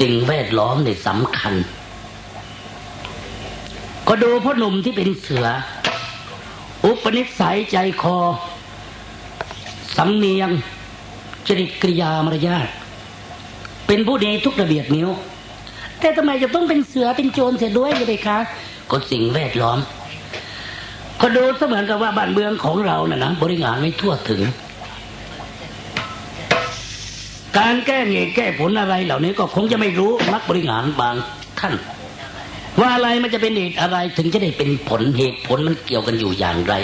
สิ่งแวดล้อมเนี่ยสำคัญ ก็ดูพ่อหนุ่มที่เป็นเสือ อุปนิสัยใจคอ สำเนียง จริตกริยามารยาทเป็นผู้ดีทุกระเบียบนิ้ว แต่ทำไมจะต้องเป็นเสือเป็นโจรเสียด้วยเลยคะก็สิ่งแวดล้อม ก็ดูเสมือนกับว่าบ้านเมืองของเราน่ะนะบริหารไม่ทั่วถึง การแก้เหตุแก้ผลอะไรเหล่านี้ก็คงจะไม่รู้นักบริหารบางท่าน ว่าอะไรมันจะเป็นเหตุอะไรถึงจะได้เป็นผลเหตุผลมันเกี่ยวกันอยู่อย่างไร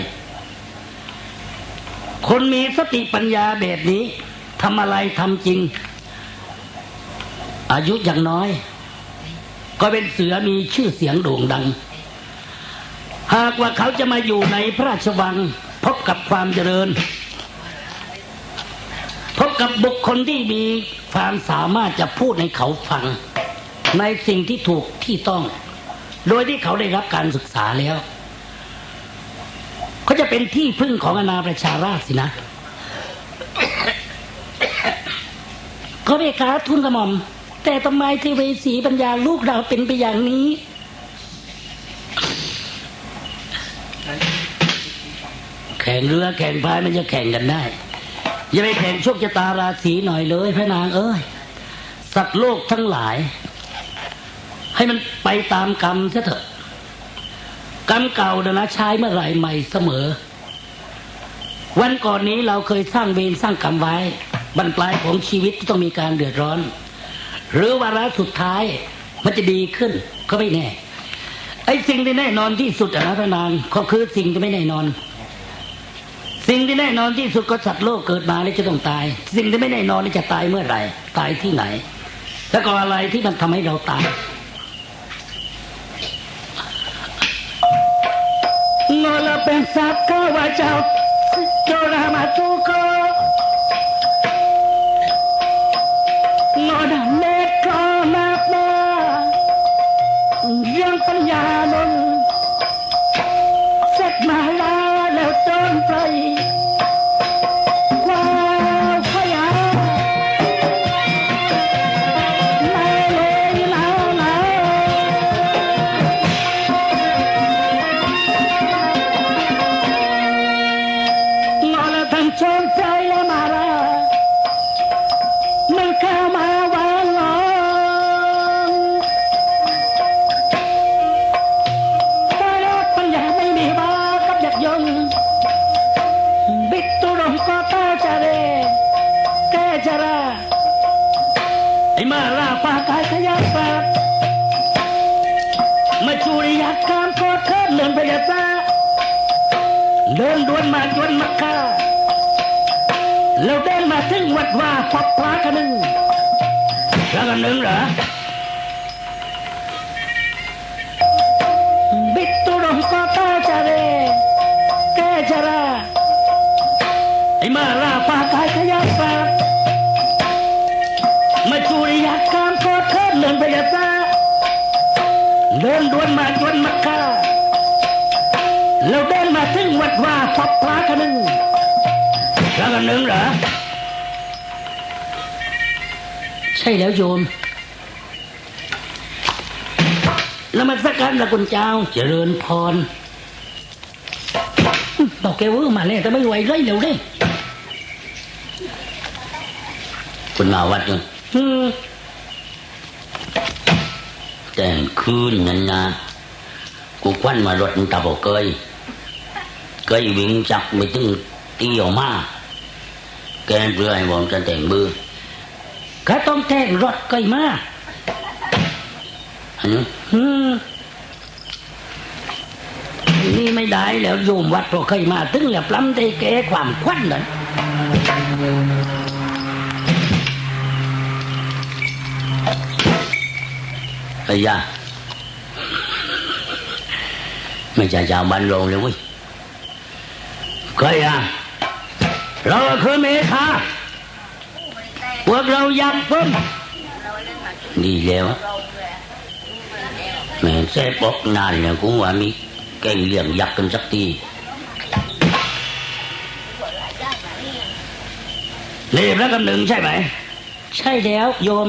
คนมีสติปัญญาแบบนี้ทำอะไรทำจริง อายุอย่างน้อย ก็เป็นเสือมีชื่อเสียงโด่งดัง หากว่าเขาจะมาอยู่ในพระราชวังพบกับความเจริญ กับบุคคลที่มีความสามารถจะพูดให้เขาฟัง ในสิ่งที่ถูกที่ต้อง โดยที่เขาได้รับการศึกษาแล้วเขาจะเป็นที่พึ่งของอาณาประชาราษฎรสินะก็เบกาทุนกระหม่อม แต่ทำไมเทวสีปัญญาลูกเราเป็นไปอย่างนี้แข่งเรือแข่งพายมันจะแข่งกันได้ อย่าไปแข่งโชคชะตาราศีหน่อยเลยพระนางเอ้ยสัตว์โลกทั้งหลาย ให้มันไปตามกรรมเถอะกรรมเก่านะนะใช้เมื่อไหร่ใหม่เสมอ วันก่อนนี้เราเคยสร้างเวรสร้างกรรมไว้บรรปลายของชีวิตที่ต้องมีการเดือดร้อน หรือวาระสุดท้ายมันจะดีขึ้นก็ไม่แน่ไอ้สิ่งที่แน่นอนที่สุดอะนะพระนางก็คือสิ่งที่ไม่แน่นอน สิ่งที่แน่นอนที่สุดก็สัตว์โลกเกิดมาแล้วจะต้องตาย สิ่งที่ไม่แน่นอนนี่จะตายเมื่อไหร่ ตายที่ไหน แล้วก็อะไรที่มันทำให้เราตาย Ngola pensar kau wajah Jodoh matuku Ngoda ดวนมาดวนมักกะเราเดินมาถึงวัดว่าพับพลากันหนึ่งแล้วกันหนึ่งเหรอบิดตุรงก็ตาจาเรแกจาราไอ้มาลาปากายขยับ เดินดวนมาดวนมักกะเราเดินมาถึงวัดว่าพับพลากันหนึ่งแล้วกันหนึ่งเหรอ ใช่แล้วโยมแล้วมาสักการละคุณเจ้าเจริญพรบอกแกเว่ามาแล้วแต่ไม่ไหวเลยเร็วเลยคุณมาวัดยัง แต่งคืนนั่นนะกูควันมารถตาบอกเกยเกยวิ่งจับไม่ถึงตีออกมาแกเรือให้บอกจะแต่งมือก็ต้องแต่งรถเกยมาอันนี้นี่ไม่ได้แล้วโยมวัดพอเคยมา ถึงแล้วปล้ำได้แก้ความควันนั่น ไอ้ยาไม่ใช่ชาวบ้านโรงเลยเว้ยเคยอะเราคือเมฆาพวกเราอยักษ์พุ่มดีแล้วแม่เสพบอกนานเนี่ยกูว่ามีแกงเลี้ยงยักษ์กันสักทีนี่พระกำหนึ่งใช่ไหม ใช่แล้วโยม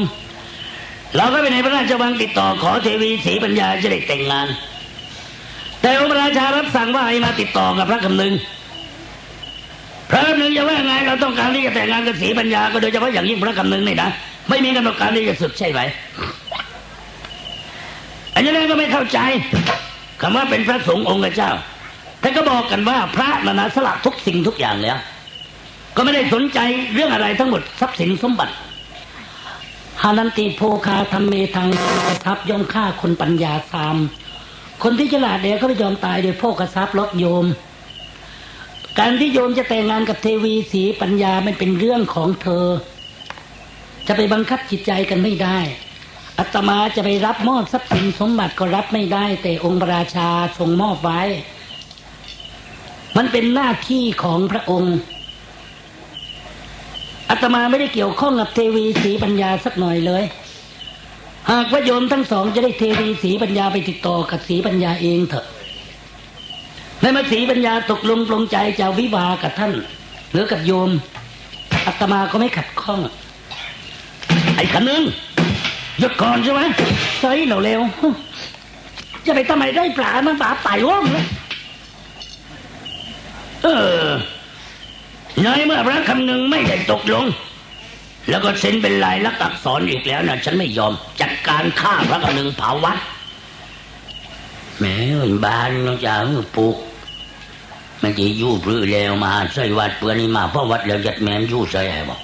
เราก็ไปในพระราชวังติดต่อขอเทวีศรีปัญญาจะได้แต่งงาน แต่องค์พระราชารับสั่งว่าให้มาติดต่อกับพระคำนึง พระคำนึงจะว่าไงเราต้องการที่จะแต่งงานกับศรีปัญญาก็โดยเฉพาะอย่างยิ่งพระคำนึงนี่นะไม่มีกำหนดการที่จะสึกใช่ไหมอันนี้ก็ไม่เข้าใจคำว่าเป็นพระสงฆ์องค์เจ้าแต่ก็บอกกันว่าพระนานาสละทุกสิ่งทุกอย่างแล้ว ก็ไม่ได้สนใจเรื่องอะไรทั้งหมดทรัพย์สินสมบัติ ฮานันติโพคาธรรมเมทังทรัพย์ย่อมฆ่าคนปัญญาสาม คนที่ฉลาดเดียวก็ไม่ยอมตายโดยโภคทรัพย์ลดโยม การที่โยมจะแต่งงานกับเทวีสีปัญญามันเป็นเรื่องของเธอ จะไปบังคับจิตใจกันไม่ได้ อัตมาจะไปรับมอบทรัพย์สินสมบัติก็รับไม่ได้ แต่องค์พระราชาทรงมอบไว้ มันเป็นหน้าที่ของพระองค์ อาตมาไม่ได้เกี่ยวข้องกับเทวีสีปัญญาสักหน่อยเลย หากว่าโยมทั้งสองจะได้เทวีสีปัญญาไปติดต่อกับสีปัญญาเองเถอะในมาสีปัญญาตกลงปลงใจจะวิวากับท่าน หรือกับโยมอาตมาก็ไม่ขัดข้อง ไอ้ขนึงหยุดก่อนใช่ไหมใส่เราเร็วจะไปทำไมได้ปลามันปลาไต่ว่องเลยเออ ในเมื่อพระคำหนึ่งไม่ได้ตกลง แล้วก็เซ็นเป็นลายลักษณ์อักษรอีกแล้วนะฉันไม่ยอม จัดการฆ่าพระคำหนึ่งเผาวัดแม่บานน้องจ่าปลูกมันจะยู่ปลื้อแล้วมาใส่วัดเปื่อนี่มาเพราะวัดแล้วจัดแม่มยู่ใส่ให้บอก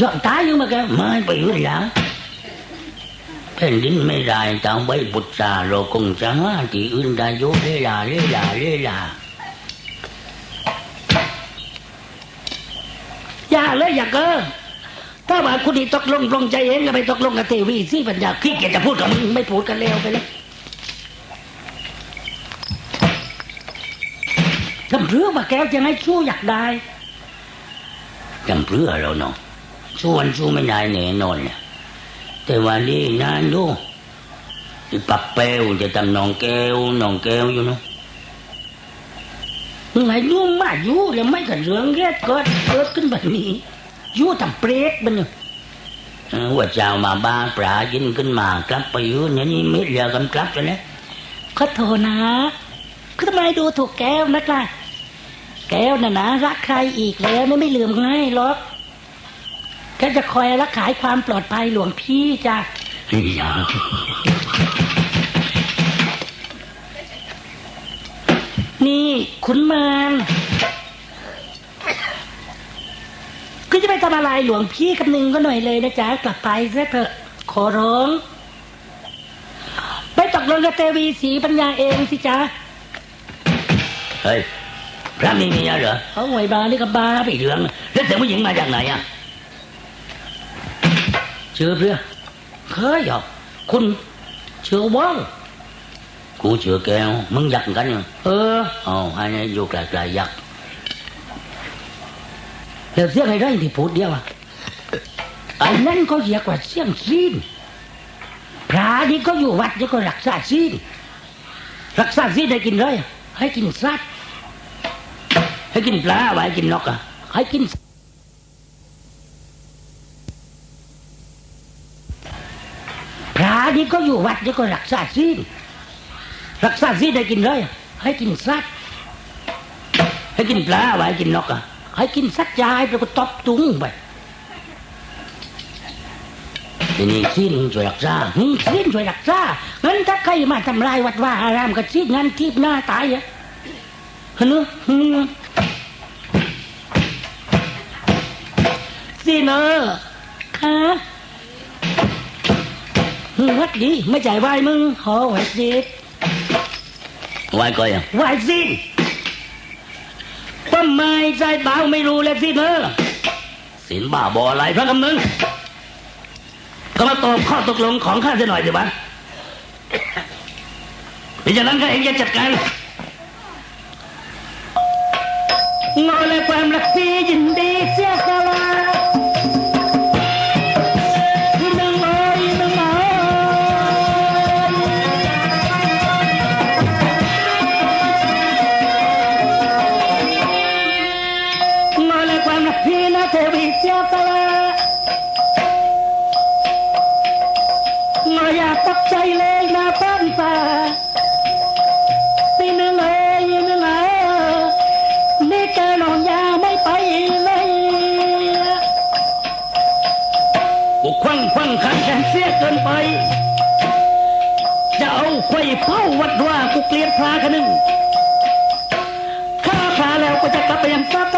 ยอดตายอยู่มาแกไม่ไปอยู่แล้วแผ่นดินไม่ได้ตามใบบุตรสาเราคงจะหาที่อื่นได้โยเลลาเลลาเลลาอย่า เลยอย่าเก้อถ้าว่าคุณนี่ตกลงลงใจเองก็ไปตกลงกับเทวีสิปัญญาขี้เกียจจะพูดกับมึงไม่พูดกันแล้วไปเลยจำเรื่องว่าแก้วจะให้ชู้อยากได้จำเรื่องเราเนาะชวนชู้ไม่ได้แน่นอนเนี่ยแต่วันนี้นานดูไอ้ปักเปลวจะทำน้องแก้วน้องแก้วอยู่เนาะ ไงยุ่งมากยุ่แล้วไม่กันเรื่องแรกเกิดเกิดขึ้นแบบนี้ยุ่ทำเปรตมันเนี่ยเออว่าเจ้ามาบ้านปลายินขึ้นมากลับไปอยู่เนี่ยนี่ไม่เหลือกันกลับแล้วนะขอโทษนะคือทำไมดูถูกแก้วนักล่ะแก้วน่ะนะรักใครอีกแล้วไม่ไม่ลืมง่ายหรอกแกจะคอยรักษาความปลอดภัยหลวงพี่จ้ะอย่า นี่ขุนมารก็จะไปทำอะไรหลวงพี่คำนึงก็หน่อยเลยนะจ๊ะกลับไปซะเถอะขอร้อง ไปตกลงกับเทวีสีปัญญาเองสิจ๊ะเฮ้ยพระมีเมียเหรอเอาไว้บานี่ก็บาไปเหลืองแล้วเสียงผู้หญิงมาจากไหนอะเชื่อเพื่อเคยเหรอคุณเชื่อว่าง กู chưa kêu muốn giặt cái nữa ờ ồ hai này vô lại lại giặt Giờ giết hay đấy thì phút điệu à Anh nên có việc là xiềng xin Pra đi có dù vặt chứ có rạc xa xin Rạc xa xin hay kinh rồi Hay kinh sát Hay kinh plá và hay kinh nọc à Hay kinh พระนี่ก็อยู่วัดนี่ก็รักษาศีลรักษาศีลให้กินเลยให้กินสัตว์ให้กินปลาไว้ให้กินน รักษาซีได้กินเลย ให้กินสักให้กินปลาไว้กินนกอะให้กินสักว์ยายไปก็ตบตุ้งไปทีนี้ซีนช่วยรักษาซีนช่วยรักษาเงั้นถ้าใครมาทำลายวัดว่าอารามก็ซีนงั้นทีบหน้าตายอะเห็นไหมซีนเออค่ะวัดดีไม่ใจไหวมึงขอไว้ซีน Vai coi à? Vai gì? ป้าไม้ใจเบาไม่รู้เลยสิเนอะสินบ้าบออะไรพระคำนึงก็มาตอบข้อตกลงของข้าจะหน่อยสิวะเป็นจากนั้นข้าเองจะจัดการงอและความรักที่ยินดีเสียสละ อย่าตกใจเลยนะป้านตาตีนเอ้ยหนึ่งเอ้ยนี่แกนอนยาไม่ไปเลยกูควังควังขันแขนเสียเกินไป จะเอาไฟเผาวัดว่ากูเกลียดพระคนหนึ่งฆ่าพระแล้วก็จะกลับไปยังซา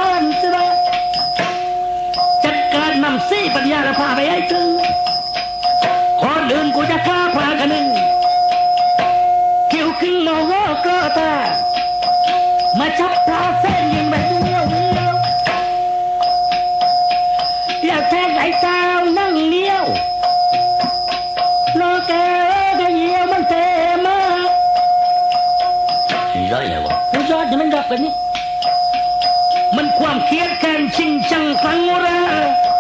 แล้วแทงไหลเท้านั่งเลี้ยวโลแกก็เยี่ยวมันเตมาร้อยเลยวะผู้ยอดนี่มันดับกันนี่มันความเครียดแค้นชิงจังครั้งแรกก็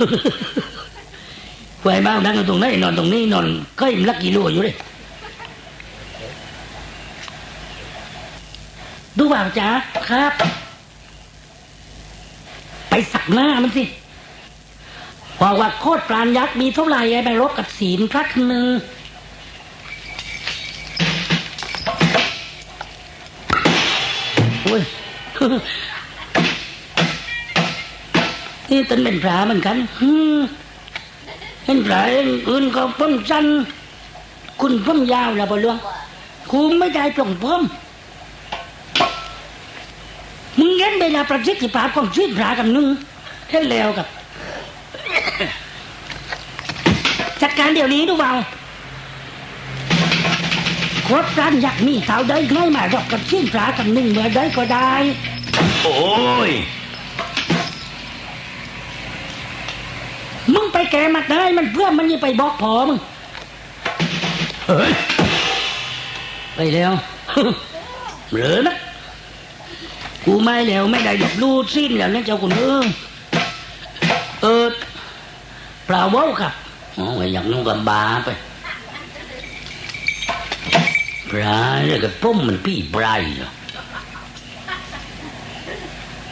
อืมไฟบ้างนั่งอยู่ตรงไหนนอนตรงนี้นอนก็อิ่มลักกี่ลูกอยู่เลยดูเปล่าวจ๊ะครับ ไปสักหน้ามันสิบอกว่าโคตรปราณยักษ์มีเท่าไหร่ไอ้ไปรบกับศีลพระคนึงโอ้ย นี่ตนเป็นพระเหมือนกันเห็นพระอื่นก็พ้มจันคุณพ้มยาวแล้วบ่ลวงกูไม่ได้ปลงพ้มมึงเห็นเวลาประสิทธิภาพของชีวิตพระกันนึงเห็นแล้วกับจัดการเดี๋ยวนี้ดูเบาโคตรร้านอยากมีเท่าใดง่ายมารบกับชีวิตพระกันนึงเมื่อใดก็ได้ โอ้ย มึง ไปแกมาได้มันเพื่อมันยังไปบอกพอมึงเฮ้ยไปแล้วเหลือนะกูไม่แล้วไม่ได้หลบลู่สิ้นแล้วนะเจ้าคุณเออเออเปล่าเว้าครับโอ้ยอยากนุ่งกับบาไปปลาเนี่ยกับพุ่มมันพี่ปลายเหรอ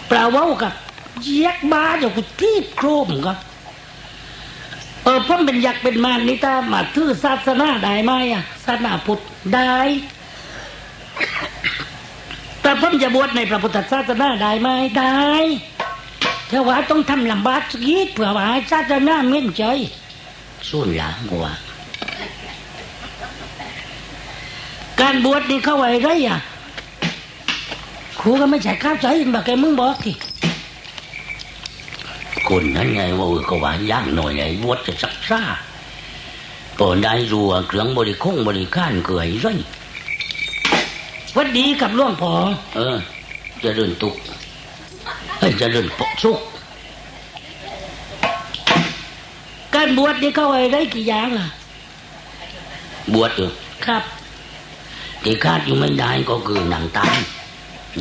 เปล่าเว้ากับยักษ์บ้าเจ้ากูที่โครมก็ เออพ่อเป็นยักษ์เป็นมารนี่ถ้ามาถือศาสนาได้ไหมอะศาสนาพุทธได้แต่พ่อจะบวชในพระพุทธศาสนาได้ไหมได้แต่ว่าต้องทำลำบากสักนิดเพื่อว่าศาสนาเม่นใจส่วนหลังกว่าการบวชนี่เข้าไว้ไรอะครูก็ไม่ใช่ข้าวใจบักแกมึงบอกที่ คนนั้นไงว่าเออก็ว่าย่างหน่อยไงวัดจะสักซ่าก็ได้รัวเครื่องบริคงบริการเกยไรวัดดีกับหล่วงพอ เออเจะเดินตุกเฮ้ยเจะเดินปกสุกการบวชนี่เข้าไว้ไรกี่อย่างล่ะ บวชอยู่ครับที่คาดอยู่ไม่ได้ก็คือหนังตาล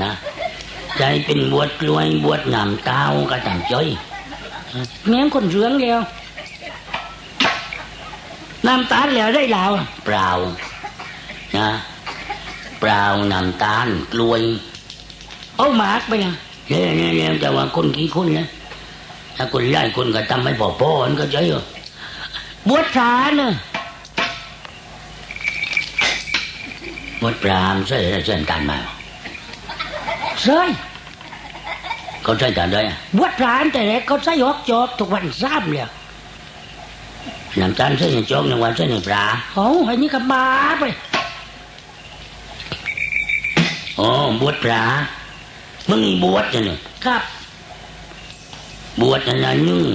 นะใจเป็นบวชรวยบวชงามเต้าก็ตามใจ แม้งคนเรืองแล้วน้ำตาลแล้วได้แล้วเปล่านะเปล่าน้ำตาลกล้วย เอาหมากไปนะเนี่ยเนี่ยเนี่ยแต่ว่าคนกี่คนนะถ้าคนไล่คนก็ทำให้พอพอนก็ใจเหรอบวชพระเนอะหมดปรามใช่เส้นกันมาเซ้ย เขาใช้แต่ได้อะบวชพรานแต่แรกเขาใส่ฮอกจอกทุกวันซ้ำเลยน้ำตาลใช้ในโจ๊กในวันใช้ในปลาโอ้ไอ้นี่ก็บาไปอ๋อบวชปลามึงนี่บวชเนี่ยครับ บวชนั่นนะนึ่ง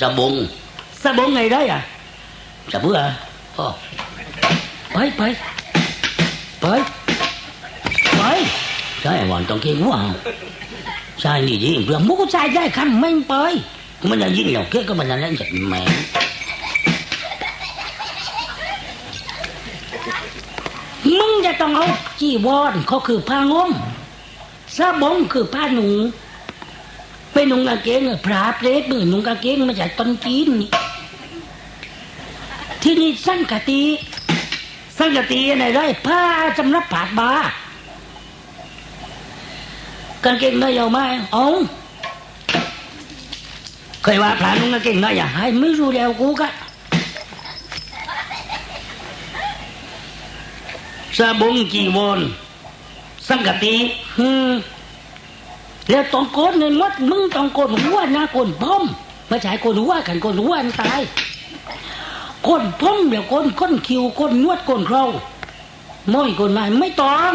สบงสบงไงได้อะสะเพื่ออ๋อไปไปไปไปใช่วันต้องเก่งว่า ใช่นี่ดิเพื่อมุกชายได้คำไม่ไปมันจะยิงเราเก่ก็มันนั่นแหละจัดแหมมึงจะต้องเอาจีวรเขาคือผ้างมสบงคือผ้าหนูไปนุ่งกางเกงพระเปรตมือนุ่งกางเกงมาจากต้นจีนนี่ที่นี่สังกะตีสังกะตีอะไรได้ผ้าสำหรับผาดบา กางเกงได้เอาไหมเอาเคยว่าพระนุ่งกางเกงได้อย่าให้ไม่รู้แล้วกูกะสบงจีวรสังกติอืมแล้วต้องโกนในมดมึงต้องโกนหัวนะโกนพ้อมไม่ใช่โกนหัวกันโกนหัวตายโกนพ้อมเดี๋ยวโกนก้นคิวโกนนวดโกนเคราม้อยโกนไม้ไม่ต้อง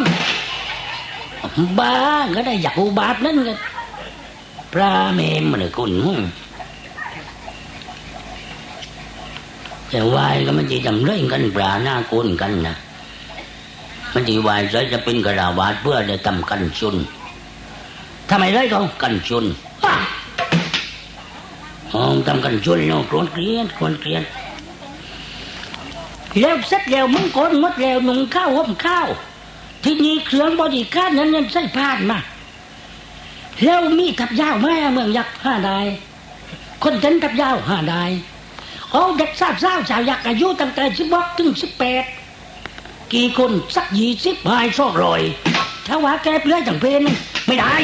บ้าก็ได้อยากอุบาทนั่นกันพระเมมมันเลยคุณแต่วายก็มันจะจำเรื่องกันปลาหน้าโกนกันนะมันจะวายใจจะเป็นกระดาวาดเพื่อได้ทำกันชุนทำไมได้เขากันชุนห้องทำกันชุนเนาะโกรธเกลียดโกรธเกลียดแล้วเสร็จแล้วมึงโกนมดแล้วนุ่งข้าวห่มข้าว ที่นี่เครื่องบริการนั้นยังใส่พานมาแล้วมีทับยาวไหมอะเมืองยักษ์ห้าได้ คนเต้นทับยาวห้าได้เอาเด็กสาวสาวสาวยักษ์อายุตั้งแต่สิบกถึงสิบแปดกี่คนสักยี่สิบหายสองร้อยถ้าว่าแกเปลือยจังเพนไม่ได้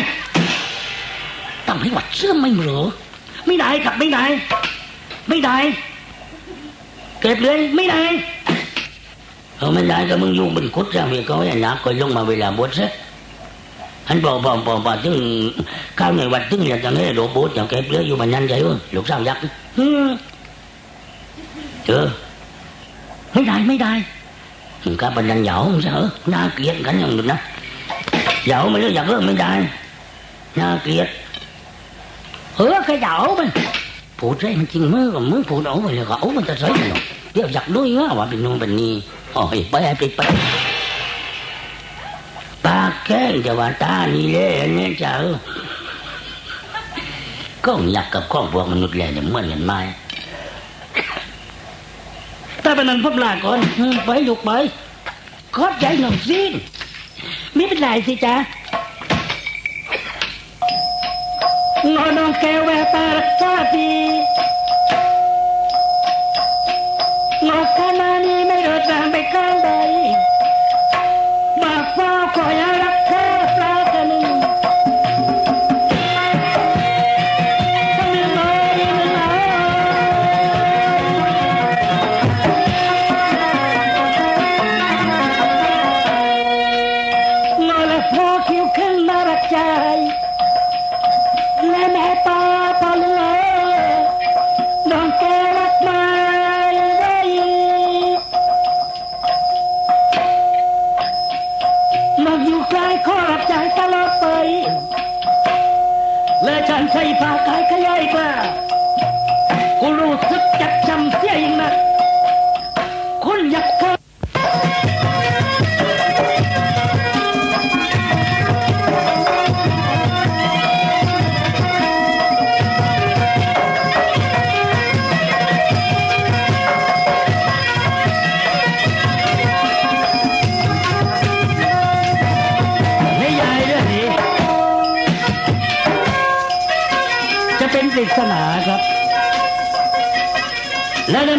ต้องให้วัดเสื่อมไม่เหรอไม่ได้ครับไม่ได้ ไม่ได้ เก็บเลยไม่ได้ เอาไม่ได้ก็มึงอยู่บนคุดจ้ามียก็อย่านักก็ลงมาเวลาบวชซะอันบอกบอกบอกบอกถึงข้าวในวัดถึงอยากจะให้โดบวชอย่างแกเลือยอยู่มันนั่นใจเว้ยลูกสาวยักษ์อืมเออไม่ได้ไม่ได้ข้าบันดันเหยา không sao น่าเกลียดกันอย่างนึงนะเหยาไม่รู้อยากเลิกไม่ได้น่าเกลียดเออ Oipa pipa. Pakai jawan tani le ni chau. ก้องยัก็อยากกับข้องพวกมนุษย์แหล่เนี่ยเมื่อเกันไหมถ้าเป็นนั้นพบลาก่อน ไปลูกไปขอบใจหน่อยสิไม่เป็นไรสิจ้านอนนองแก้วแววตารักษาดี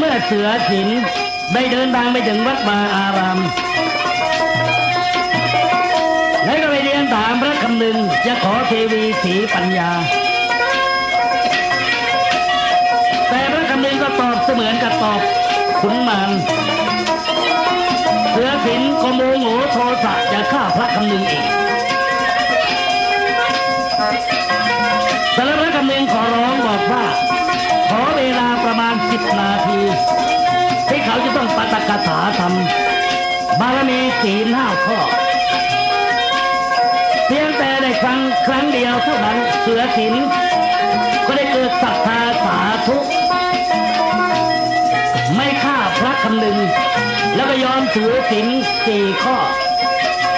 เมื่อเสือสินได้เดินทางไปถึงวัดมาอารามแล้วก็ไปเรียนถามพระคำนึงจะขอเทวีสีปัญญา แต่พระคำนึงก็ตอบเสมือนกับตอบขุนมารเสือสินก็โมโหโทสะจะฆ่าพระคำนึงอีก นาทีที่เขาจะต้องปาตกถาทำบารมีศีห้าข้อ เพียงแต่ได้ครั้งครั้งเดียวเท่านั้นเสือศีลก็ได้เกิดศรัทธาสาธุไม่ฆ่าพระคำนึง แล้วก็ยอมถือศีลสี่ข้อ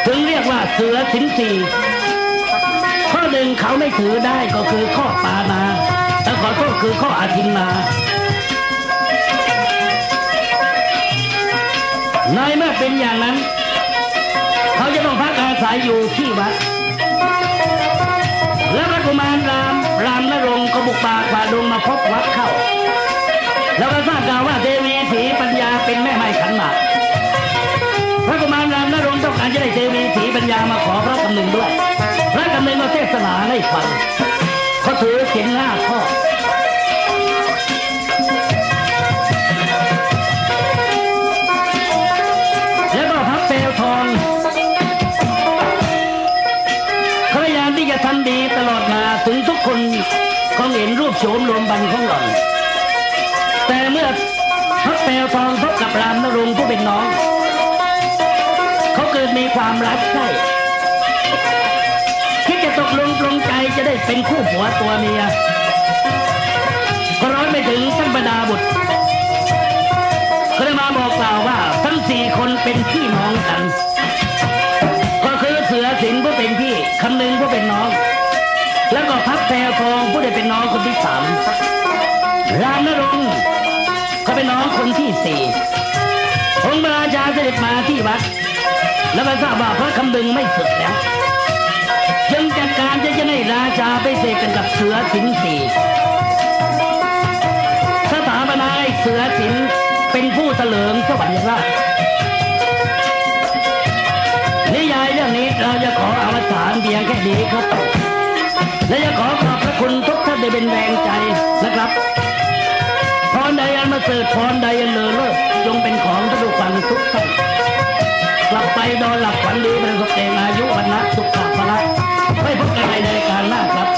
ถึงเรียกว่าเสือศีลสี่ข้อหนึ่งเขาไม่ถือได้ก็คือข้อปานาแต่ขอโทษคือข้ออาทินนา ในเมื่อเป็นอย่างนั้น เขาจะต้องพักอาศัยอยู่ที่วัด แล้วพระกุมารรามรามนรงก็บุกป่าฝ่าดงมาพบวัดเข้า แล้วก็ทราบข่าวว่าเทวีสีปัญญาเป็นแม่ไม้ขันหมากพระกุมารรามนรงต้องการจะได้เทวีสีปัญญามาขอพระกำนึงด้วย พระกำนึงก็เทศนาให้ฟังเขาถือเขียนห้าข้อ กับรามนรงผู้เป็นน้อง เขาเกิดมีความรักใคร่คิดจะตกลงปลงใจจะได้เป็นคู่ผัวตัวเมียก็ร้อนไปถึงท่านบรรดาบุตรก็ได้มาบอกกล่าวว่าทั้งสี่คนเป็นพี่น้องกัน ก็คือเสือสิงผู้เป็นพี่คำนึงผู้เป็นน้อง แล้วก็พักแพรทองผู้ได้เป็นน้องคนที่สามรามนรงค์ เขาเป็นน้องคนที่สี่องค์พระราชาเสด็จมาที่วัด แล้วมาทราบว่าพระคำนึงไม่สึกแล้วจึงจัดการจะจะให้ราชาไปเสกกันกับเสือสิงสี่สถาปนาให้เสือสินเป็นผู้เถลิงสวรรค์ราชนิยายเรื่องนี้เราจะขออวสานเพียงแค่นี้ครับและจะขอขอบพระคุณทุกท่านได้เป็นแรงใจนะครับ เสริฐพรใดอันเลอเลิศจงเป็นของทุกฝันทุกท่านกลับไปนอนหลับฝันดีประสบแต่อายุวันนะสุขภาพละไม่พบกันในรายการหน้าครับ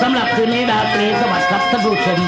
สำหรับคืนนี้ดาตรีสวัสดิ์ครับท่านผู้ชม